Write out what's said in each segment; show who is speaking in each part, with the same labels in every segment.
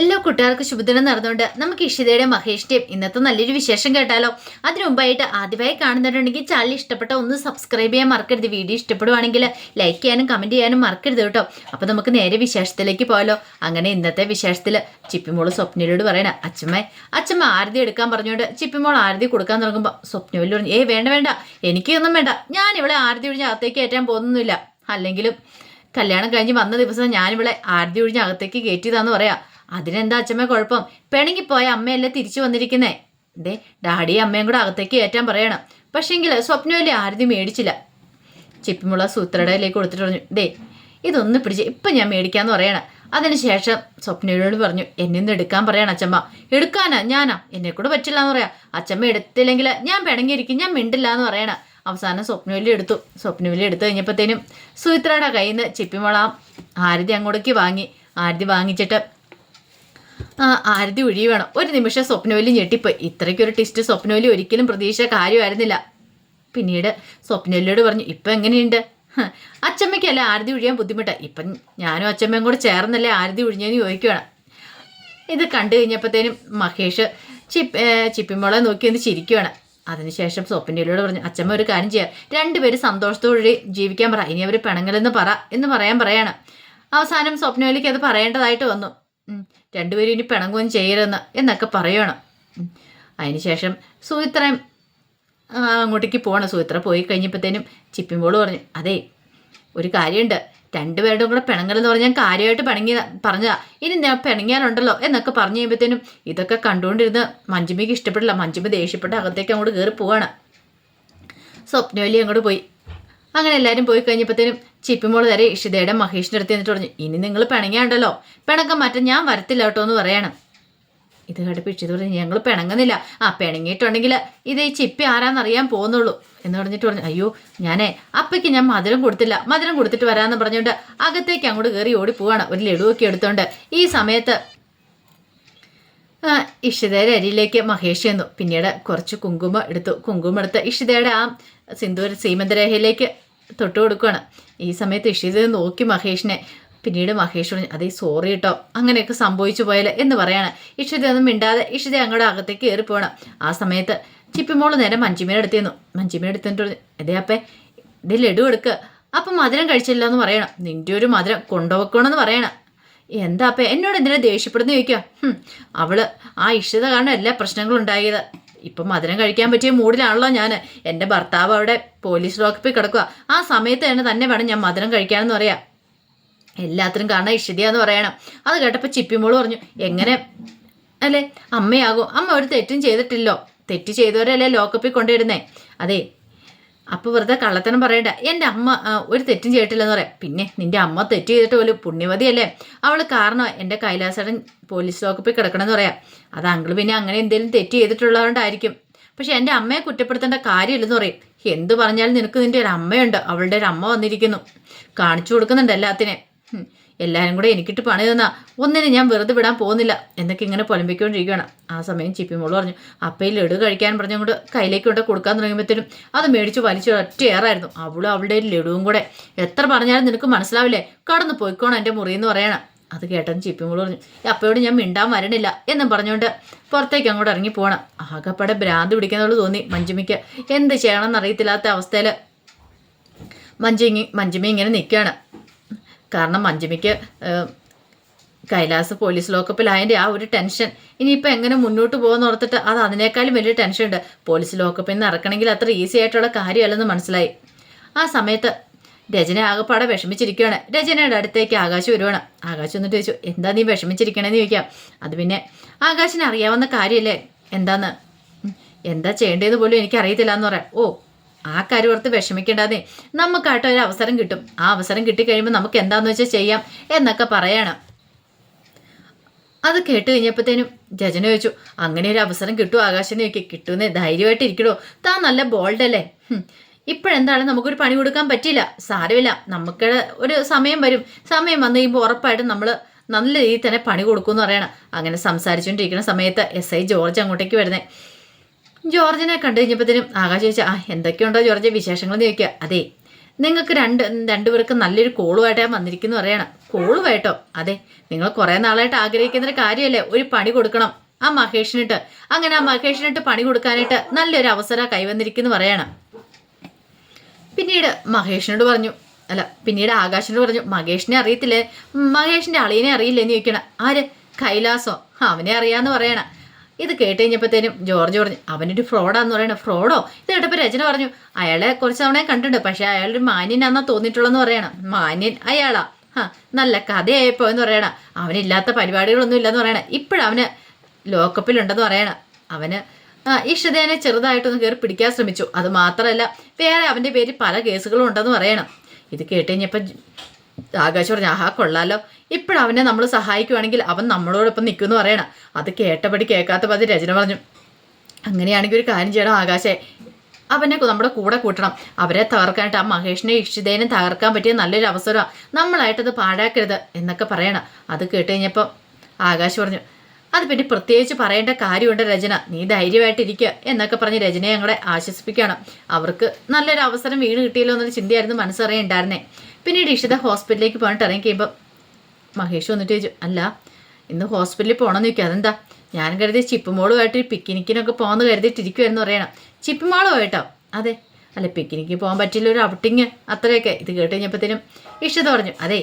Speaker 1: എല്ലാ കൂട്ടുകാർക്കും ശുഭദിനം നടന്നുകൊണ്ട് നമുക്ക് ഇഷിതയുടെയും മഹേഷിന്റെയും ഇന്നത്തെ നല്ലൊരു വിശേഷം കേട്ടാലോ. അതിനു മുമ്പായിട്ട് ആദ്യമായി കാണുന്നവരുണ്ടെങ്കിൽ ചാനൽ ഇഷ്ടപ്പെട്ട ഒന്ന് സബ്സ്ക്രൈബ് ചെയ്യാൻ മറക്കരുത്. വീഡിയോ ഇഷ്ടപ്പെടുവാണെങ്കിൽ ലൈക്ക് ചെയ്യാനും കമന്റ് ചെയ്യാനും മറക്കരുത് കേട്ടോ. അപ്പോൾ നമുക്ക് നേരെ വിശേഷത്തിലേക്ക് പോയാലോ. അങ്ങനെ ഇന്നത്തെ വിശേഷത്തിൽ ചിപ്പിമോൾ സ്വപ്നയിലോട് പറയണ അച്ഛമ്മ അച്ഛമ്മ ആരതി എടുക്കാൻ പറഞ്ഞുകൊണ്ട് ചിപ്പിമോൾ ആരതി കൊടുക്കാൻ തുടങ്ങുമ്പോൾ സ്വപ്നവല്ലി പറഞ്ഞു ഏ വേണ്ട വേണ്ട എനിക്കൊന്നും വേണ്ട. ഞാൻ ഇവിടെ ആരതി ഒഴിഞ്ഞ് അകത്തേക്ക് കയറ്റാൻ പോകുന്നൊന്നുമില്ല. അല്ലെങ്കിലും കല്യാണം കഴിഞ്ഞ് വന്ന ദിവസം ഞാനിവിടെ ആരതി ഒഴിഞ്ഞ് അകത്തേക്ക് കയറ്റിയതാന്ന് പറയാം. അതിനെന്താ അച്ഛമ്മ കുഴപ്പം? പിണങ്ങിപ്പോയ അമ്മയല്ലേ തിരിച്ചു വന്നിരിക്കുന്നേ? ദേ ഡാഡിയും അമ്മയും കൂടെ അകത്തേക്ക് കയറ്റാൻ പറയണം. പക്ഷേങ്കിൽ സ്വപ്നമല്ലേ ആരുതി മേടിച്ചില്ല. ചിപ്പിമുള സൂത്രടയിലേക്ക് കൊടുത്തിട്ട് പറഞ്ഞു ദേ ഇതൊന്ന് പിടിച്ച് ഇപ്പം ഞാൻ മേടിക്കാന്ന് പറയണം. അതിനുശേഷം സ്വപ്നയോട് പറഞ്ഞു എന്നെ ഒന്ന് എടുക്കാൻ പറയണം അച്ഛമ്മ. എടുക്കാനാ ഞാനാ. എന്നെ കൂടെ പറ്റില്ല എന്ന് പറയാം. അച്ഛമ്മ എടുത്തില്ലെങ്കിൽ ഞാൻ പിണങ്ങിയിരിക്കും ഞാൻ മിണ്ടില്ല എന്ന് പറയണം. അവസാനം സ്വപ്നവല്ലി എടുത്തു. സ്വപ്നവല്ലി എടുത്തു കഴിഞ്ഞപ്പോഴത്തേനും സുമിത്രയുടെ കയ്യിൽ നിന്ന് ചിപ്പിമുള ആരതി അങ്ങോട്ടേക്ക് വാങ്ങി. ആരതി വാങ്ങിച്ചിട്ട് ആരതി ഒഴി വേണം. ഒരു നിമിഷം സ്വപ്നവലി ഞെട്ടിപ്പോയി. ഇത്രയ്ക്കൊരു ടിസ്റ്റ് സ്വപ്നവലി ഒരിക്കലും പ്രതീക്ഷ കാര്യമായിരുന്നില്ല. പിന്നീട് സ്വപ്നവലിയോട് പറഞ്ഞു ഇപ്പം എങ്ങനെയുണ്ട്? അച്ചമ്മയ്ക്കല്ല ആരതി ഒഴിയാൻ ബുദ്ധിമുട്ടാണ് ഇപ്പം ഞാനും അച്ചമ്മയും കൂടെ ചേർന്നല്ലേ ആരതി ഒഴിഞ്ഞെന്ന് ചോദിക്കുകയാണ് ഇത് കണ്ടു കഴിഞ്ഞപ്പോഴത്തേനും മഹേഷ് ചിപ്പ് ചിപ്പിമോളെ നോക്കി ഒന്ന് ചിരിക്കുകയാണ് അതിനുശേഷം സ്വപ്നയിലൂടെ പറഞ്ഞു അച്ചമ്മ ഒരു കാര്യം ചെയ്യാം. രണ്ടുപേരും സന്തോഷത്തോടെ ജീവിക്കാൻ പറ. ഇനി അവർ പിണങ്ങലെന്ന് പറ എന്ന് പറയാൻ പറയാണ്. അവസാനം സ്വപ്നവലിക്ക് അത് പറയേണ്ടതായിട്ട് വന്നു. രണ്ടുപേരും ഇനി പിണങ്ങുകയും ചെയ്യരുതെന്ന് എന്നൊക്കെ പറയണം. അതിനുശേഷം സുമിത്രയും അങ്ങോട്ടേക്ക് പോകണം സുമിത്ര പോയി കഴിഞ്ഞപ്പോഴത്തേനും ബോൾ പറഞ്ഞു അതെ ഒരു കാര്യമുണ്ട്. രണ്ടുപേരുടെ കൂടെ പിണങ്ങലെന്ന് പറഞ്ഞാൽ ഞാൻ കാര്യമായിട്ട് പിണങ്ങി പറഞ്ഞതാ. ഇനി ഞാൻ പിണങ്ങിയാലുണ്ടല്ലോ എന്നൊക്കെ പറഞ്ഞു കഴിയുമ്പോഴത്തേനും ഇതൊക്കെ കണ്ടുകൊണ്ടിരുന്ന് മഞ്ജുമിക്ക് ഇഷ്ടപ്പെടില്ല. മഞ്ജുമി ദേഷ്യപ്പെട്ട് അകത്തേക്ക് അങ്ങോട്ട് കയറി പോവാണ്. സ്വപ്നവലി അങ്ങോട്ട് പോയി. അങ്ങനെ എല്ലാവരും പോയി കഴിഞ്ഞപ്പോഴത്തേനും ചിപ്പിമോൾ വരെ ഇഷിതയുടെ മഹേഷിന്റെ അടുത്ത് എന്നിട്ട് പറഞ്ഞു ഇനി നിങ്ങൾ പിണങ്ങിയാണ്ടല്ലോ. പിണക്കം മറ്റേ ഞാൻ വരത്തില്ല കേട്ടോ എന്ന് പറയണം. ഇത് കേട്ടപ്പോൾ ഇഷിത പറഞ്ഞു ഞങ്ങൾ പിണങ്ങുന്നില്ല. ആ പിണങ്ങിയിട്ടുണ്ടെങ്കിൽ ഇത് ഈ ചിപ്പി ആരാന്നറിയാൻ പോകുന്നുള്ളൂ. എന്ന് പറഞ്ഞിട്ട് പറഞ്ഞു അയ്യോ ഞാനേ അപ്പയ്ക്ക് ഞാൻ മധുരം കൊടുത്തില്ല. മധുരം കൊടുത്തിട്ട് വരാമെന്ന് പറഞ്ഞുകൊണ്ട് അകത്തേക്ക് അങ്ങോട്ട് കയറി ഓടി പോവാണ്. ഒരു ലഡുവൊക്കെ എടുത്തോണ്ട് ഈ സമയത്ത് ഇഷിതയുടെ അരിയിലേക്ക് മഹേഷ് ചെന്നു. പിന്നീട് കുറച്ച് കുങ്കുമം എടുത്തു. കുങ്കുമം എടുത്ത് ഇഷിതയുടെ ആ സിന്ദൂര സീമന്തരേഖയിലേക്ക് തൊട്ട് കൊടുക്കുകയാണ് ഈ സമയത്ത് ഇഷിത നോക്കി മഹേഷിനെ. പിന്നീട് മഹേഷ് പറഞ്ഞു അതേ സോറി കേട്ടോ അങ്ങനെയൊക്കെ സംഭവിച്ചു പോയാൽ എന്ന് പറയാണ്. ഇഷിത ഒന്നും മിണ്ടാതെ ഇഷിത അങ്ങോട്ട് അകത്തേക്ക് കയറി പോകണം ആ സമയത്ത് ചിപ്പിമോൾ നേരെ മഞ്ജിമേനെ എടുത്തിരുന്നു മഞ്ചിമീൻ എടുത്തിട്ട് പറഞ്ഞു അതേ അപ്പേ ഇത് ലഡു എടുക്കുക അപ്പം മധുരം കഴിച്ചില്ല എന്ന് പറയണം. നിന്റെ ഒരു മധുരം കൊണ്ടുപോക്കണമെന്ന് പറയണം. എന്താ അപ്പേ എന്നോട് എന്തിനാ ദേഷ്യപ്പെടുന്ന ചോദിക്കുക അവൾ ആ ഇഷ്ടത കാരണം എല്ലാ പ്രശ്നങ്ങളും ഉണ്ടായത് ഇപ്പം മധുരം കഴിക്കാൻ പറ്റിയ മൂഡിലാണല്ലോ ഞാൻ എന്റെ ഭർത്താവ് അവിടെ പോലീസ് ലോക്കപ്പിൽ കിടക്കുക ആ സമയത്ത് തന്നെ തന്നെ വേണം ഞാൻ മധുരം കഴിക്കാനെന്ന് പറയാം എല്ലാത്തിനും കാരണം ഇഷിതയാന്ന് പറയണം. അത് കേട്ടപ്പോൾ ചിപ്പിമോൾ പറഞ്ഞു എങ്ങനെ അല്ലേ? അമ്മയാകും. അമ്മ ഒരു തെറ്റും ചെയ്തിട്ടില്ലോ. തെറ്റ് ചെയ്തവരല്ലേ ലോക്കപ്പിൽ കൊണ്ടുവരുന്നേ? അതെ. അപ്പോൾ വെറുതെ കള്ളത്തനം പറയണ്ട. എന്റെ അമ്മ ഒരു തെറ്റും ചെയ്തിട്ടില്ലെന്ന് പറയാം. പിന്നെ നിന്റെ അമ്മ തെറ്റ് ചെയ്തിട്ട് പോലും പുണ്യവതിയല്ലേ? അവൾ കാരണം എന്റെ കൈലാസടൻ പോലീസ് ലോക്കപ്പിൽ കിടക്കണമെന്ന് പറയാം. അത് അങ്കിൾ പിന്നെ അങ്ങനെ എന്തെങ്കിലും തെറ്റ് ചെയ്തിട്ടുള്ളതുകൊണ്ടായിരിക്കും. പക്ഷെ എന്റെ അമ്മയെ കുറ്റപ്പെടുത്തേണ്ട കാര്യമില്ലെന്ന് പറയും. എന്ത് പറഞ്ഞാലും നിനക്ക് നിന്റെ ഒരു അമ്മയുണ്ട്. അവളുടെ ഒരു അമ്മ വന്നിരിക്കുന്നു. കാണിച്ചു കൊടുക്കുന്നുണ്ട് എല്ലാത്തിനെ. എല്ലാവരും കൂടെ എനിക്കിട്ട് പണി തന്നാ. ഒന്നിനെ ഞാൻ വെറുതെ വിടാൻ പോകുന്നില്ല. എന്നൊക്കെ ഇങ്ങനെ പുലമ്പിക്കൊണ്ടിരിക്കുകയാണ് ആ സമയം ചിപ്പിമോൾ പറഞ്ഞു അപ്പയിൽ ലഡു കഴിക്കാൻ പറഞ്ഞുകൊണ്ട് കയ്യിലേക്ക് കൊണ്ട് കൊടുക്കാൻ തുടങ്ങിയപ്പോഴത്തേനും അത് മേടിച്ച് വലിച്ചു ഒറ്റ ഏറായിരുന്നു. അവളും അവളുടെ ലഡുവും കൂടെ. എത്ര പറഞ്ഞാലും നിനക്ക് മനസ്സിലാവില്ലേ? കടന്നു പോയിക്കോണം എന്റെ മുറിയെന്ന് പറയണം. അത് കേട്ടൻ ചിപ്പിമോൾ പറഞ്ഞു അപ്പോഴോട് ഞാൻ മിണ്ടാൻ വരണില്ല എന്നും പറഞ്ഞുകൊണ്ട് പുറത്തേക്ക് അങ്ങോട്ട് ഇറങ്ങി പോകണം ആകെപ്പാടെ ഭ്രാന്ത് പിടിക്കുന്നതോട് തോന്നി മഞ്ജുമിക്ക് എന്ത് ചെയ്യണമെന്ന് അറിയത്തില്ലാത്ത അവസ്ഥയിൽ മഞ്ജുമി മഞ്ജുമി ഇങ്ങനെ നിൽക്കുകയാണ് കാരണം മഞ്ജുമിക്ക് കൈലാസ് പോലീസ് ലോക്കപ്പിലായതിന്റെ ആ ഒരു ടെൻഷൻ. ഇനിയിപ്പോൾ എങ്ങനെ മുന്നോട്ട് പോകുമെന്ന് ഓർത്തിട്ട് അത് അതിനേക്കാളും വലിയ ടെൻഷൻ ഉണ്ട് പോലീസ് ലോക്കപ്പിൽ നിന്ന് ഇറക്കണമെങ്കിൽ അത്ര ഈസി ആയിട്ടുള്ള കാര്യമല്ലെന്ന് മനസ്സിലായി. ആ സമയത്ത് രചന ആകെപ്പാടെ വിഷമിച്ചിരിക്കുകയാണ് രചനയുടെ അടുത്തേക്ക് ആകാശ് വരുവാണ്. ആകാശ് എന്നിട്ട് ചോദിച്ചു എന്താ നീ വിഷമിച്ചിരിക്കണേന്ന് ചോദിക്കാം. അത് പിന്നെ ആകാശിന് അറിയാവുന്ന കാര്യമല്ലേ എന്താന്ന്? എന്താ ചെയ്യേണ്ടതെന്ന് പോലും എനിക്ക് അറിയത്തില്ല എന്ന് പറയാം. ഓ ആ കാര്യം ഓർത്ത് വിഷമിക്കേണ്ടാന്നേ. നമുക്കായിട്ട് ഒരു അവസരം കിട്ടും. ആ അവസരം കിട്ടിക്കഴിയുമ്പോൾ നമുക്ക് എന്താന്ന് വെച്ചാൽ ചെയ്യാം എന്നൊക്കെ പറയണം. അത് കേട്ട് കഴിഞ്ഞപ്പോഴത്തേനും രചന ചോദിച്ചു അങ്ങനെ ഒരു അവസരം കിട്ടുമോ ആകാശം നോക്കി കിട്ടുമെന്ന് ധൈര്യമായിട്ട് ഇരിക്കണോ താൻ നല്ല ബോൾഡല്ലേ ഇപ്പോഴെന്താണ്? നമുക്കൊരു പണി കൊടുക്കാൻ പറ്റില്ല സാരമില്ല. നമുക്ക് ഒരു സമയം വരും. സമയം വന്നു കഴിയുമ്പോൾ ഉറപ്പായിട്ടും നമ്മൾ നല്ല രീതിയിൽ തന്നെ പണി കൊടുക്കുമെന്ന് പറയണം. അങ്ങനെ സംസാരിച്ചുകൊണ്ടിരിക്കുന്ന സമയത്ത് എസ് ഐ ജോർജ് അങ്ങോട്ടേക്ക് വരുന്നേ. ജോർജിനെ കണ്ടു കഴിഞ്ഞപ്പോഴത്തേനും ആകാശ് ചോദിച്ചാൽ ആ എന്തൊക്കെയുണ്ടോ ജോർജ് വിശേഷങ്ങൾ? ചോദിക്കുക. അതെ നിങ്ങൾക്ക് രണ്ട് രണ്ടുപേർക്ക് നല്ലൊരു കോളുമായിട്ട് ഞാൻ വന്നിരിക്കുന്നു പറയണം കോളുമായിട്ടോ അതെ നിങ്ങൾ കുറേ നാളായിട്ട് ആഗ്രഹിക്കുന്ന ഒരു കാര്യമല്ലേ? ഒരു പണി കൊടുക്കണം. ആ മഹേഷിനിട്ട് അങ്ങനെ ആ മഹേഷിനിട്ട് പണി കൊടുക്കാനായിട്ട് നല്ലൊരു അവസരം കൈവന്നിരിക്കുന്നു പറയണം. പിന്നീട് മഹേഷിനോട് പറഞ്ഞു അല്ല പിന്നീട് ആകാശിനോട് പറഞ്ഞു മഹേഷിനെ അറിയത്തില്ലേ? മഹേഷിന്റെ അളിയനെ അറിയില്ല എന്ന് ചോദിക്കണം ആര്? കൈലാസോ? അവനെ അറിയാന്ന് പറയണ. ഇത് കേട്ട് കഴിഞ്ഞപ്പോഴത്തേനും ജോർജ് പറഞ്ഞു അവനൊരു ഫ്രോഡാന്ന് പറയണ ഫ്രോഡോ? ഇത് കേട്ടപ്പോൾ രചന പറഞ്ഞു അയാളെ കുറച്ച് തവണ കണ്ടിട്ടുണ്ട് പക്ഷെ അയാളൊരു മാന്യനാന്നാ തോന്നിയിട്ടുള്ളതെന്ന് പറയണം. മാന്യൻ അയാളാ. ഹാ നല്ല കഥയായപ്പോ എന്ന് പറയണ. അവനില്ലാത്ത പരിപാടികളൊന്നും ഇല്ലെന്ന് പറയണ. ഇപ്പോഴവന് ലോക്കപ്പിലുണ്ടെന്ന് പറയണ. അവന് ഇഷിതേനെ ചെറുതായിട്ടൊന്ന് കയറി പിടിക്കാൻ ശ്രമിച്ചു. അത് മാത്രമല്ല വേറെ അവന്റെ പേരിൽ പല കേസുകളും ഉണ്ടെന്ന് പറയണം. ഇത് കേട്ട് കഴിഞ്ഞപ്പോൾ ആകാശ് പറഞ്ഞു ആഹാ കൊള്ളാലോ. ഇപ്പോഴവനെ നമ്മൾ സഹായിക്കുവാണെങ്കിൽ അവൻ നമ്മളോടൊപ്പം നിൽക്കുമെന്ന് പറയണം. അത് കേട്ടപടി കേൾക്കാത്ത പതി രചന പറഞ്ഞു. അങ്ങനെയാണെങ്കിൽ ഒരു കാര്യം ചെയ്യണം ആകാശെ. അവനെ നമ്മുടെ കൂടെ കൂട്ടണം. അവരെ തകർക്കാനായിട്ട് ആ മഹേഷിനെ ഇഷ്ടിതേനെ തകർക്കാൻ പറ്റിയ നല്ലൊരു അവസരമാണ് നമ്മളായിട്ടത് പാഴാക്കരുത് എന്നൊക്കെ പറയണം. അത് കേട്ട് കഴിഞ്ഞപ്പം ആകാശ് പറഞ്ഞു അത് പിന്നെ പ്രത്യേകിച്ച് പറയേണ്ട കാര്യമുണ്ട് രചന. നീ ധൈര്യമായിട്ടിരിക്കുക എന്നൊക്കെ പറഞ്ഞ് രചനയെ ഞങ്ങളെ ആശ്വസിപ്പിക്കണം അവർക്ക് നല്ലൊരു അവസരം വീണ് കിട്ടിയല്ലോ എന്നൊരു ചിന്തയായിരുന്നു മനസ്സറിയുണ്ടായിരുന്നേ പിന്നീട് ഇഷിത ഹോസ്പിറ്റലിലേക്ക് പോകാനായിട്ട് ഇറങ്ങി കഴിയുമ്പോൾ മഹേഷ് വന്നിട്ട് ചോദിച്ചു അല്ല ഇന്ന് ഹോസ്പിറ്റലിൽ പോകണമെന്ന് ചോദിക്കുക അതെന്താ? ഞാൻ കരുതി ചിപ്പുമോളുമായിട്ട് പിക്നിക്കിനൊക്കെ പോകുമെന്ന് കരുതിയിട്ടിരിക്കുമായിരുന്നു പറയണം. ചിപ്പുമോളുമായിട്ടോ അതെ. അല്ല പിക്നിക്ക് പോകാൻ പറ്റില്ല ഒരു ഔട്ടിങ് അത്രയൊക്കെ. ഇത് കേട്ട് കഴിഞ്ഞപ്പോഴത്തേനും ഇഷ്ടത പറഞ്ഞു അതെ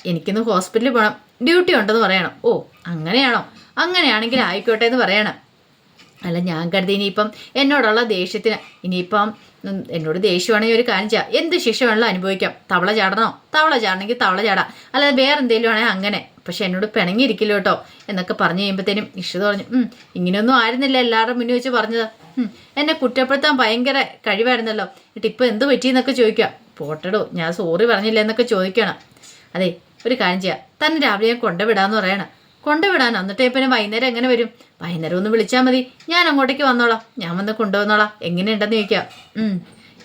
Speaker 1: എനിക്കിന്ന് ഹോസ്പിറ്റലിൽ പോകണം ഡ്യൂട്ടി ഉണ്ടെന്ന് പറയണം. ഓ അങ്ങനെയാണോ? അങ്ങനെയാണെങ്കിൽ ആയിക്കോട്ടെ എന്ന് പറയണം. അല്ല ഞാൻ കരുതി ഇനിയിപ്പം എന്നോടുള്ള ദേഷ്യത്തിന് ഇനിയിപ്പം എന്നോട് ദേഷ്യമാണെങ്കിൽ ഒരു കാര്യം ചെയ്യാം. എന്ത് ശിക്ഷ വേണമെങ്കിലും അനുഭവിക്കാം. തവള ചാടണോ? തവള ചാടണമെങ്കിൽ തവള ചാടാം. അല്ലാതെ വേറെ എന്തെങ്കിലും ആണെങ്കിൽ അങ്ങനെ. പക്ഷെ എന്നോട് പിണങ്ങിയിരിക്കില്ല കേട്ടോ എന്നൊക്കെ പറഞ്ഞു കഴിയുമ്പോഴത്തേനും ഇഷ്ടം പറഞ്ഞു "ഉം, ഇങ്ങനെയൊന്നും ആയിരുന്നില്ല എല്ലാവരുടെ മുന്നിൽ വെച്ച് പറഞ്ഞത്. എന്നെ കുറ്റപ്പെടുത്താൻ ഭയങ്കര കഴിവായിരുന്നല്ലോ. എന്നിട്ട് ഇപ്പം എന്ത് പറ്റിയെന്നൊക്കെ ചോദിക്കാം പോട്ടടോ ഞാൻ സോറി പറഞ്ഞില്ല എന്നൊക്കെ ചോദിക്കണം. അതെ ഒരു കാര്യം ചെയ്യാം. തന്നെ രാവിലെ ഞാൻ കൊണ്ടുവിടാമെന്ന് പറയണം. കൊണ്ടുവിടാൻ. എന്നിട്ട് പിന്നെ വൈകുന്നേരം എങ്ങനെ വരും? വൈകുന്നേരം ഒന്ന് വിളിച്ചാൽ മതി. ഞാൻ അങ്ങോട്ടേക്ക് വന്നോളാം. ഞാൻ വന്ന് കൊണ്ടുവന്നോളാം. എങ്ങനെയുണ്ടെന്ന് ചോദിക്കാം.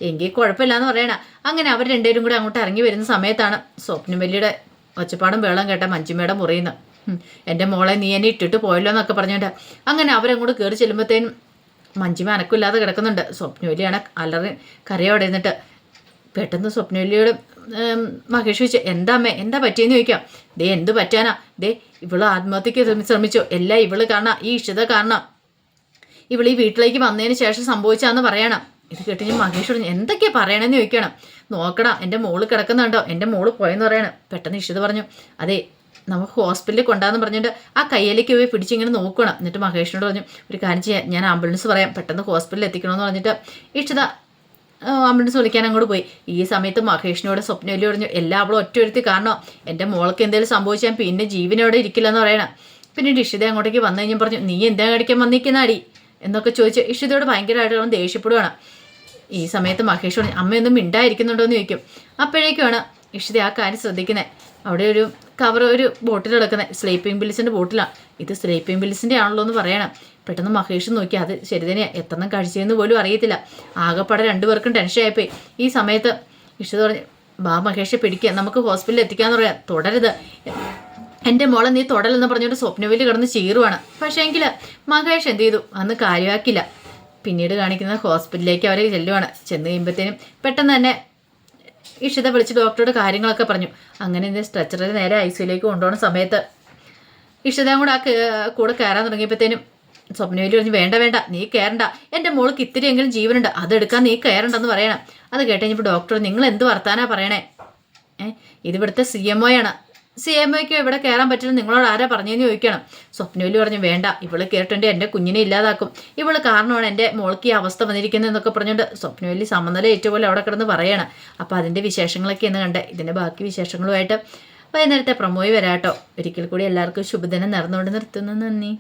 Speaker 1: എങ്കിൽ കുഴപ്പമില്ലാന്ന് പറയണ. അങ്ങനെ അവർ രണ്ടുപേരും കൂടെ അങ്ങോട്ട് ഇറങ്ങി വരുന്ന സമയത്താണ് സ്വപ്നം വലിയുടെ ഒച്ചപ്പാടും വേളം കേട്ട മഞ്ജുമ്മയുടെ മുറിയുന്നത് എന്റെ മോളെ നീ എന്നെ ഇട്ടിട്ട് പോയല്ലോ എന്നൊക്കെ പറഞ്ഞുകൊണ്ട് അങ്ങനെ അവരങ്ങോട്ട് കയറി ചെല്ലുമ്പോഴത്തേനും മഞ്ജുമ അനക്കില്ലാതെ കിടക്കുന്നുണ്ട്. സ്വപ്നവല്ലിയാണ് അലറി കരയോടെ ഇരുന്നിട്ട്. പെട്ടെന്ന് സ്വപ്നവല്ലിയോട് മഹേഷ് ചോദിച്ചു എന്താ അമ്മേ എന്താ പറ്റിയെന്ന് ചോദിക്കാം. ദേ എന്ത് പറ്റാനാ? ദേ ഇവൾ ആത്മഹത്യക്ക് ശ്രമി- ശ്രമിച്ചു. എല്ലാം ഇവൾ കാണാം ഈ ഇഷ്ടത കാണാം. ഇവൾ ഈ വീട്ടിലേക്ക് വന്നതിന് ശേഷം സംഭവിച്ചാന്ന് പറയണം. ഇത് കേട്ട് മഹേഷ് പറഞ്ഞു എന്തൊക്കെയാ പറയണമെന്ന് ചോദിക്കണം. നോക്കണം എന്റെ മോൾ കിടക്കുന്നുണ്ടോ? എന്റെ മോൾ പോയെന്ന് പറയണം. പെട്ടെന്ന് ഇഷിത പറഞ്ഞു അതെ നമുക്ക് ഹോസ്പിറ്റലിൽ കൊണ്ടാന്ന് പറഞ്ഞിട്ട് ആ കയ്യിലേക്ക് പോയി പിടിച്ചിങ്ങനെ നോക്കണം. എന്നിട്ട് മഹേഷിനോട് പറഞ്ഞു ഒരു കാര്യം ചെയ്യാം ഞാൻ ആംബുലൻസ് പറയാം പെട്ടെന്ന് ഹോസ്പിറ്റലിൽ എത്തിക്കണമെന്ന് പറഞ്ഞിട്ട്. ഇഷിത ആംബുലൻസ് വിളിക്കാൻ അങ്ങോട്ട് പോയി. ഈ സമയത്ത് മഹേഷിനോട് സ്വപ്നവല്ലി പറഞ്ഞു എല്ലാം അവളും ഒറ്റ ഒരുത്തി കാരണം എന്റെ മോൾക്ക് എന്തെങ്കിലും സംഭവിച്ചാൽ പിന്നെ ജീവനോടെ ഇരിക്കില്ലെന്ന് പറയണം. പിന്നെ ഇഷിത അങ്ങോട്ടേക്ക് വന്നു കഴിഞ്ഞാൽ പറഞ്ഞു നീ എന്താ കടിക്കാൻ വന്നിരിക്കുന്നാടി? എന്നൊക്കെ ചോദിച്ച് ഇഷിതയോട് ഭയങ്കരമായിട്ട് അവൻ ദേഷ്യപ്പെടുവാണ്. ഈ സമയത്ത് മഹേഷ് പറഞ്ഞു അമ്മയൊന്നും മിണ്ടായിരിക്കുന്നുണ്ടോ എന്ന് ചോദിക്കും. അപ്പോഴേക്കുമാണ് ഇഷിത ആ കാര്യം ശ്രദ്ധിക്കുന്നത് അവിടെ ഒരു കവർ ഒരു ബോട്ടിൽ കിടക്കുന്നത് സ്ലീപ്പിംഗ് ബിൽസിന്റെ ബോട്ടിലാണ് ഇത് സ്ലീപ്പിംഗ് ബിൽസിന്റെ ആണല്ലോ എന്ന് പറയണം. പെട്ടെന്ന് മഹേഷ് നോക്കി അത് ശരി തന്നെയാ എത്രണ്ണം കഴിച്ചതെന്ന് പോലും അറിയത്തില്ല. ആകെപ്പാടെ രണ്ടുപേർക്കും ടെൻഷൻ ആയിപ്പോയി. ഈ സമയത്ത് ഇഷിത പറഞ്ഞു ബാ മഹേഷ് പിടിക്കുക നമുക്ക് ഹോസ്പിറ്റലിൽ എത്തിക്കാന്ന് പറയാം. തുടരുത്. എന്റെ മോളെ നീ തുടലെന്ന് പറഞ്ഞുകൊണ്ട് സ്വപ്നവേലി കിടന്ന് ചീറുവാണ്. പക്ഷേ എങ്കിൽ മഹേഷ് എന്ത് ചെയ്തു? അന്ന് കാര്യമാക്കില്ല പിന്നീട് കാണിക്കുന്ന ഹോസ്പിറ്റലിലേക്ക് അവരെ ചെല്ലുവാണ്. ചെന്ന് കഴിയുമ്പോഴത്തേനും പെട്ടെന്ന് തന്നെ ഇഷിത വിളിച്ച് ഡോക്ടറോട് കാര്യങ്ങളൊക്കെ പറഞ്ഞു. അങ്ങനെ ഇത് സ്ട്രെച്ചറിൽ നേരെ ഐ സിയിലേക്ക് കൊണ്ടുപോകുന്ന സമയത്ത് ഇഷിതയും കൂടെ ആ കൂടെ കയറാൻ തുടങ്ങിയപ്പോഴത്തേനും സ്വപ്നവേലി പറഞ്ഞു വേണ്ട വേണ്ട നീ കയറണ്ട എന്റെ മോൾക്ക് ഇത്തിരിയെങ്കിലും ജീവനുണ്ട്. അതെടുക്കാൻ നീ കയറണ്ടെന്ന് പറയണം. അത് കേട്ട് ഡോക്ടർ നിങ്ങൾ എന്ത് വർത്താനാ പറയണേ? ഏ ഇതിവിടുത്തെ സി എം ഒ ആണ് സി എം ഒക്ക് ഇവിടെ കയറാൻ പറ്റില്ല. നിങ്ങളോട് ആരാ പറഞ്ഞതെന്ന് ചോദിക്കണം. സ്വപ്നവേലി പറഞ്ഞു വേണ്ട ഇവൾ കേട്ടുണ്ട് എന്റെ കുഞ്ഞിനെ ഇല്ലാതാക്കും. ഇവൾ കാരണമാണ് എന്റെ മോൾക്ക് ഈ അവസ്ഥ വന്നിരിക്കുന്നത് എന്നൊക്കെ പറഞ്ഞുകൊണ്ട് സ്വപ്നവലി സമനില ഏറ്റുപോലെ അവിടെ കിടന്ന് പറയണം. അപ്പോൾ അതിന്റെ വിശേഷങ്ങളൊക്കെ എന്ന് കണ്ട്. ഇതിന്റെ ബാക്കി വിശേഷങ്ങളുമായിട്ട് വൈകുന്നേരത്തെ പ്രമോയി വരാട്ടോ. ഒരിക്കൽ കൂടി എല്ലാവർക്കും ശുഭദിനം നേർന്നുകൊണ്ട് നിർത്തുന്നു. നന്ദി.